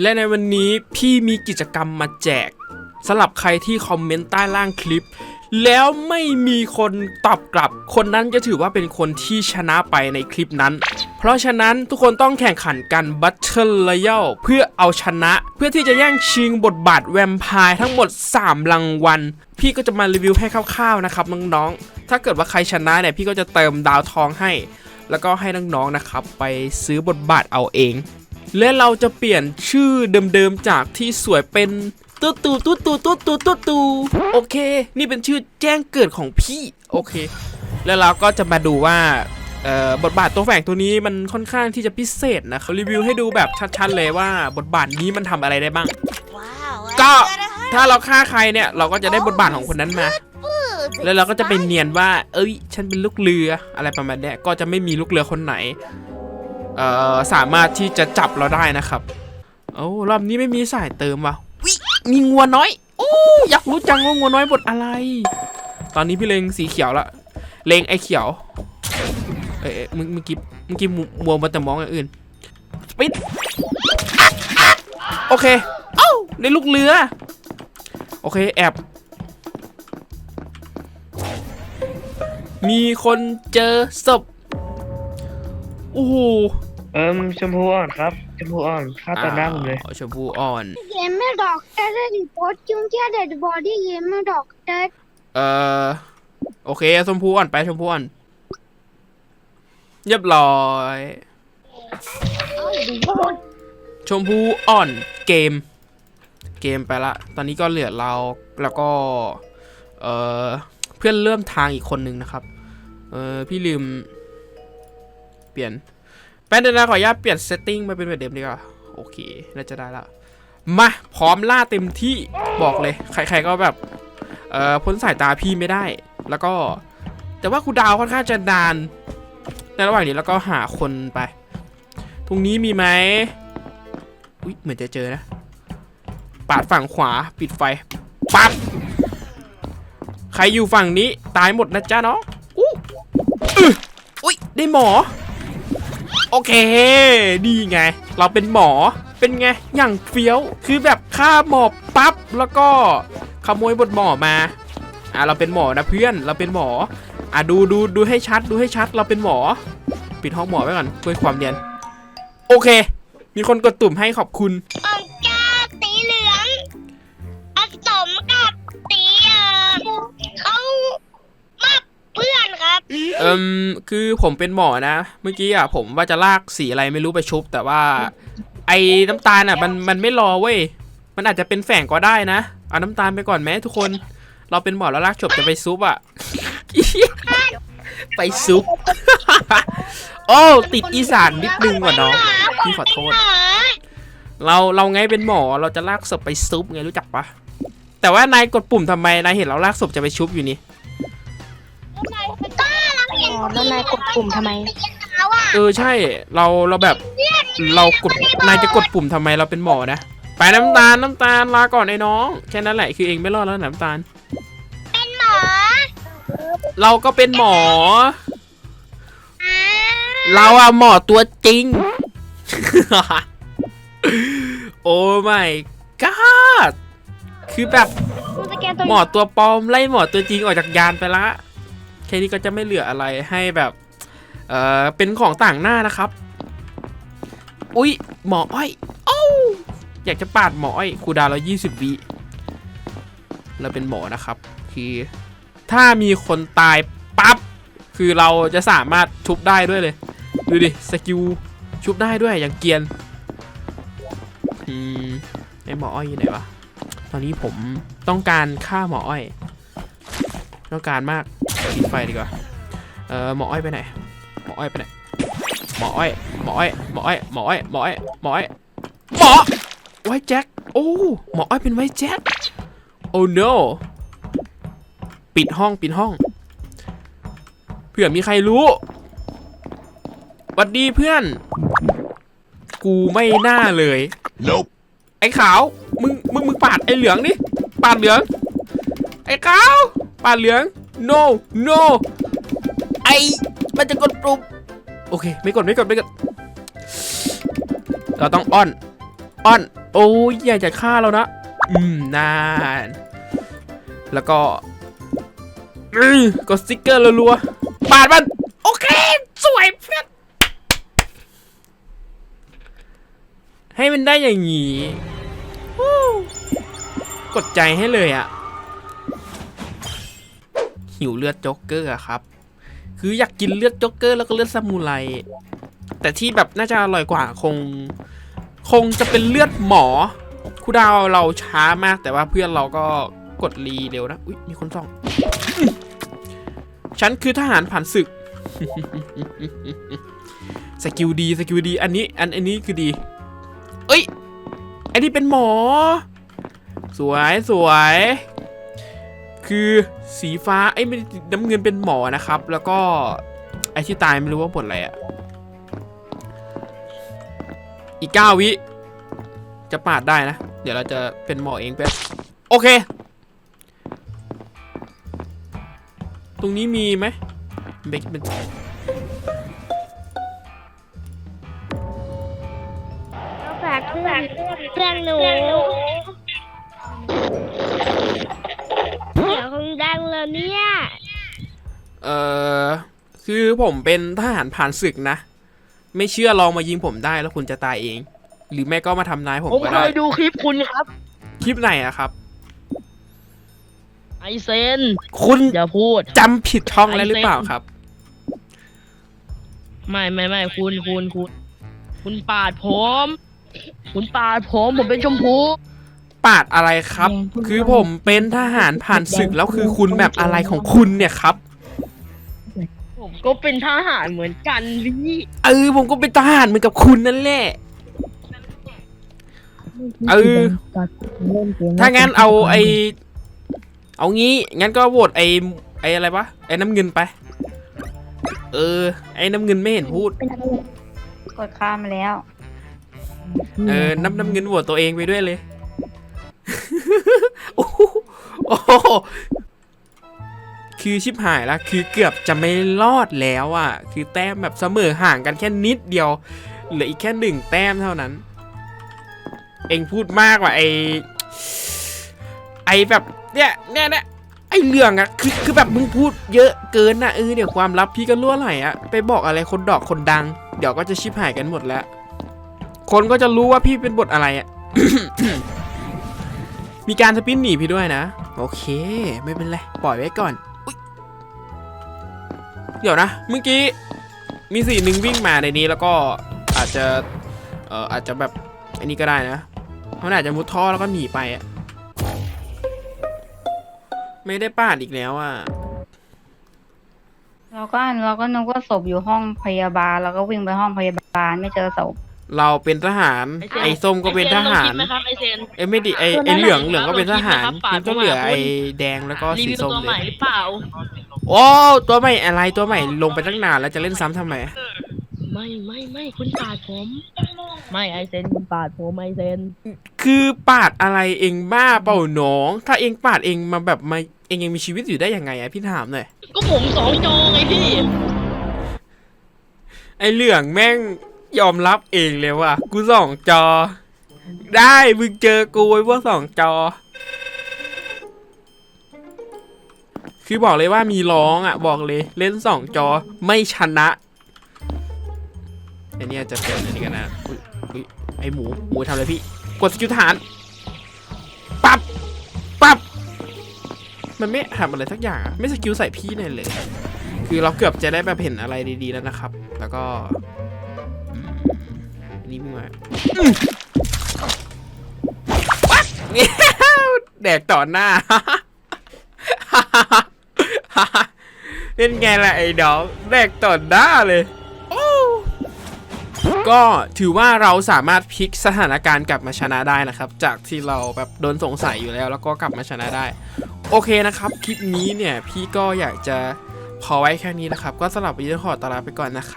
และในวันนี้พี่มีกิจกรรมมาแจกสำหรับใครที่คอมเมนต์ใต้ล่างคลิป แล้วไม่มีคนตอบกลับ คนนั้นจะถือว่าเป็นคนที่ชนะไปในคลิปนั้น เพราะฉะนั้นทุกคนต้องแข่งขันกัน Battle Royale เพื่อเอาชนะ เพื่อที่จะแย่งชิงบทบาทแวมไพร์ทั้งหมด 3 รางวัล พี่ก็จะมารีวิวให้คร่าวๆนะครับน้องๆ ถ้าเกิดว่าใครชนะเนี่ยพี่ก็จะเติมดาวทองให้ แล้วก็ให้น้องๆนะครับไปซื้อบทบาทเอาเอง และเราจะเปลี่ยนชื่อเดิมๆจากที่สวยเป็นตุ๊ตูตุ๊ตูตุ๊ตูตุ๊ตูโอเค นี่เป็นชื่อแจ้งเกิดของพี่โอเค แล้วเราก็จะมาดูว่าเอ่อบทบาทตัวแฝงตัวนี้มันค่อนข้างที่จะพิเศษนะเขารีวิวให้ดูแบบชัดๆเลยว่าบทบาทนี้มันทำอะไรได้บ้าง Wow. ก็ I got a ถ้าเราฆ่าใครเนี่ยเราก็จะได้บทบาทของคนนั้นมา food. แล้วเราก็จะไปเนียนว่า เอ้ย ฉันเป็นลูกเรืออะไรประมาณเนี้ยก็จะไม่มีลูกเรือคนไหนเอ่อ สามารถที่จะจับเราได้นะครับโอ้รอบนี้ไม่มีสายเติมว่ะวิมีงัวน้อยโอ้อยากรู้จังว่างัวน้อยบทอะไร ตอนนี้พี่เลงสีเขียวละเลงไอ้เขียวเอ้ยเอ้ยมึงเมื่อกี้เมื่อกี้มัวมาแต่มองอย่างอื่นปิดโอเค เอ้าในลูกเรือ โอเคแอบมีคนเจอศพโอ้โห เอิมชมพูอ่อนครับ ชมพูอ่อนข้าตาอหน้าผมเลยชมพูอ่อนเ Gamer doctor report kyunki a dead body gamer doctor เตอร์เออโอเคชมพูอ่อนไปชมพูอ่อนเรียบร้อย ชมพูอ่อนเกม เกมไปละ ตอนนี้ก็เหลือเราแล้วก็ เออเพื่อนเริ่มทางอีกคนนึงนะครับ เออพี่ลืม เปลี่ยน แป๊บนึงนะขออนุญาตเปลี่ยนเซตติ้งมาเป็นแบบเดิมดีกว่าโอเคน่าจะได้ละมาพร้อมล่าเต็มที่บอกเลย ใครๆก็แบบเอ่อพ้นสายตาพี่ไม่ได้ แล้วก็ แต่ว่าครูดาวค่อนข้างจะนาน ในระหว่างนี้แล้วก็หาคนไป ตรงนี้มีไหมอุ้ยเหมือนจะเจอนะ ปาดฝั่งขวาปิดไฟปั๊บใครอยู่ฝั่งนี้ตายหมดนะจ๊ะน้องอู้อึอุ้ยได้หมอ โอเคดีไง เราเป็นหมอเป็นไงอย่างเฟี้ยวคือแบบฆ่าหมอปั๊บแล้วก็ขโมยบทหมอมาอะเราเป็นหมอนะเพื่อนเราเป็นหมออะดูดูดูให้ชัดดูให้ชัดเราเป็นหมอ ปิดห้องหมอไว้ก่อนเพื่อความเรียน โอเค มีคนกดตุ่มให้ขอบคุณ เอิมคือผมเป็นหมอนะ เมื่อกี้อะผมว่าจะลากสีอะไรไม่รู้ไปชุบ แต่ว่า ไอ้น้ำตาลอะ มันมันไม่รอเว้ย มันอาจจะเป็นแฝงก็ได้นะ เอาน้ำตาลไปก่อนไหมทุกคน เราเป็นหมอแล้วลากจบจะไปซุปอะ ไปซุป โอ้ติดอีสานนิดนึงว่ะน้องพี่ขอโทษ เราเราไงเป็นหมอเราจะลากศพไปซุปไงรู้จักปะแต่ว่านายกดปุ่มทำไมนายเห็นเราลากศพจะไปชุบอยู่นี่ก็เราเห็น อ๋อแล้วนายกดปุ่มทำไมเขาอะเออใช่เราเราแบบเรากดนายจะกดปุ่มทำไมเราเป็นหมอนะไปน้ำตาลน้ำตาลลาก่อนไอ้น้องแค่นั้นแหละคือเองไม่รอดแล้วน้ำตาล เป็นหมอเราก็เป็นหมออ่าเราอะหมอตัวจริง โอ้ไม่ก d คือแบบคุณสแกนตัวหมอตัวปลอมไล่หมอตัวจริงออกจากยานไปละ แค่นี้ก็จะไม่เหลืออะไรให้แบบเออเป็นของต่างหน้านะครับ อุ๊ยหมออ้อยโอ้อยากจะปาดหมออ้อยครูดาวเรา20วิเราเป็นหมอนะครับ คือถ้ามีคนตายปั๊บคือเราจะสามารถชุบได้ด้วยเลย ดูดิสกิลชุบได้ด้วยอย่างเกียนอืมไอหมออ้อยอยู่ไหนวะตอนนี้ผมต้องการฆ่าหมออ้อย ต้องการมาก ปิดไฟดีกว่าเออหมออ้อยไปไหนหมออ้อยไปไหนหมออ้อยหมออ้อยหมออ้อยหมออ้อยหมออ้อยหมออ้อยหมอไว้แจ็คโอ้หมออ้อยเป็นไว้แจ็คโอ้ no ปิดห้องปิดห้อง เผื่อมีใครรู้หวัดดีเพื่อน กูไม่น่าเลย Nope. ไอ้ขาว มึง มึง มึงปาดไอ้เหลืองนี่ปาดเหลือง ไอ้ขาว ปาดเหลือง no no ไอมันจะกดปุ่มโอเค ไม่กดไม่กดไม่กด เราต้องอ้อน อ้อน โอ้ยอยากจะฆ่าเรานะ อืมนาน แล้วก็กดสติ๊กเกอร์รัวๆปาดมัน โอเค สวยเพื่อน ให้มันได้อย่างนี้กดใจให้เลยอะ หิวเลือดโจ๊กเกอร์อะครับ คืออยากกินเลือดโจ๊กเกอร์แล้วก็เลือดซามูไร แต่ที่แบบน่าจะอร่อยกว่าคง คงจะเป็นเลือดหมอครูดาวเราช้ามากแต่ว่าเพื่อนเราก็กดรีเร็วนะ อุ้ยมีคนส่อง ฉันคือทหารผ่านศึก สกิลดีสกิลดี อันนี้ อันอันนี้คือดี เอ้ย อันนี้เป็นหมอ สวยสวย คือสีฟ้าไอ้ไม่น้ำเงินเป็นหมอนะครับ แล้วก็ไอ้ที่ตายไม่รู้ว่าบทอะไรอะอีกเก้าวิ จะปาดได้นะ เดี๋ยวเราจะเป็นหมอเองแป๊บโอเค ตรงนี้มีไหมเบกเป็นฝากเพื่อนเพื่อนหนู งดังแล้วเนี่ยเอ่อคือผมเป็นทหารผ่านศึกนะ ไม่เชื่อลองมายิงผมได้แล้วคุณจะตายเอง หรือแม่ก็มาทำนายผมผมก็เคได้ยดูคลิปคุณครับ คลิปไหนอะครับ ไอเซนคุณอย่าพูด จำผิดช่องแล้วหรือเปล่าครับ ไม่ไม่ไม่คุณคุณคุณ คุณปาดผม คุณปาดผมผมเป็นชมพู ปาดอะไรครับ คือผมเป็นทหารผ่านศึกแล้วคือคุณแบบอะไรของคุณเนี่ยครับ ผมก็เป็นทหารเหมือนกันพี่เออผมก็เป็นทหารเหมือนกับคุณนั่นแหละ เออ ถ้างั้นเอาไอเอางี้ งั้นก็โหวตไอไออะไรวะไอน้ำเงินไป เออ ไอน้ำเงินไม่เห็นพูด กดข้ามมาแล้ว เออ น้ำน้ำเงินโหวตตัวเองไปด้วยเลย โอ้โหคือชิบหายละคือเกือบจะไม่รอดแล้วอะ คือแต้มแบบเสมอห่างกันแค่นิดเดียวเหลืออีกแค่หนึ่งแต้มเท่านั้น เองพูดมากกว่าไอไอแบบเนี่ยเนี่ยเนี่ยไอเรื่องอะคือคือแบบมึงพูดเยอะเกินนะเออเดี๋ยวความลับพี่ก็รั่วไหลอะไปบอกอะไรคนดอกคนดัง เดี๋ยวก็จะชิบหายกันหมดแล้ว คนก็จะรู้ว่าพี่เป็นบทอะไรอะ มีการสปินหนีพี่ด้วยนะ โอเค ไม่เป็นไร ปล่อยไว้ก่อนเดี๋ยวนะ เมื่อกี้มีสีหนึ่งวิ่งมาในนี้แล้วก็อาจจะ เอ่ออาจจะแบบอันนี้ก็ได้นะมันอาจจะมุดท่อแล้วก็หนีไปอะไม่ได้ปาดอีกแล้วอะเราก็เราก็นึกว่าศพอยู่ห้องพยาบาลเราก็วิ่งไปห้องพยาบาลไม่เจอศพ เราเป็นทหาร ไอ้ส้มก็เป็นทหาร ไอเซนลงคลิปไหมครับไอเซนเอ้ยไม่ดิไอ้คนนั้นไอ้เหลืองน่ะเหลืองก็เป็นทหารลองคิดนะครับมันก็เหลือปาดเข้ามาไอ้แดงแล้วก็รีสีวิวส้มตัวเลใหม่ยหรือเปล่า โอ้ตัวใหม่อะไรตัวใหม่ลงไปตั้งนานแล้วจะเล่นซ้ำทำไมไม่ไม่ไม่คุณปาดผม ไม่ไอเซนคุณปาดผมไอเซนคือปาดอะไรเองบ้าเปล่าน้อง ถ้าเองปาดเองมาแบบมาเองยังมีชีวิตอยู่ได้ยังไงอะพี่ถามหน่อยก็ผมสองจอไงพี่ไอ้เหลืองแม่ง ยอมรับเองเลยว่ะกูสองจอ ได้มึงเจอกูไอ้พวกสองจอ คือบอกเลยว่ามีร้องอะ บอกเลยเล่นสองจอไม่ชนะไอเนี่ยจะเป็นอันนี้กันนะไอหมูหมูทำอะไรพี่ กดสกิลฐานปับปับมันไม่ทำอะไรสักอย่างไม่สกิลใส่พี่เนี่ยเลย คือเราเกือบจะได้แบบเห็นอะไรดีๆแล้วนะครับ แล้วก็ นนี้มึงมาอืมปั๊บเนี่ยแดกต่อหน้า เล่นไงล่ะไอ้ดอกแดกต่อหน้าเลยโอ้ก็ถือว่าเราสามารถพลิกสถานการณ์กลับมาชนะได้นะครับ จากที่เราแบบโดนสงสัยอยู่แล้ว แล้วก็กลับมาชนะได้ โอเคนะครับคลิปนี้เนี่ยพี่ก็อยากจะพอไว้แค่นี้นะครับ ก็สำหรับวันนี้ขอตวลาไปก่อนนะครับ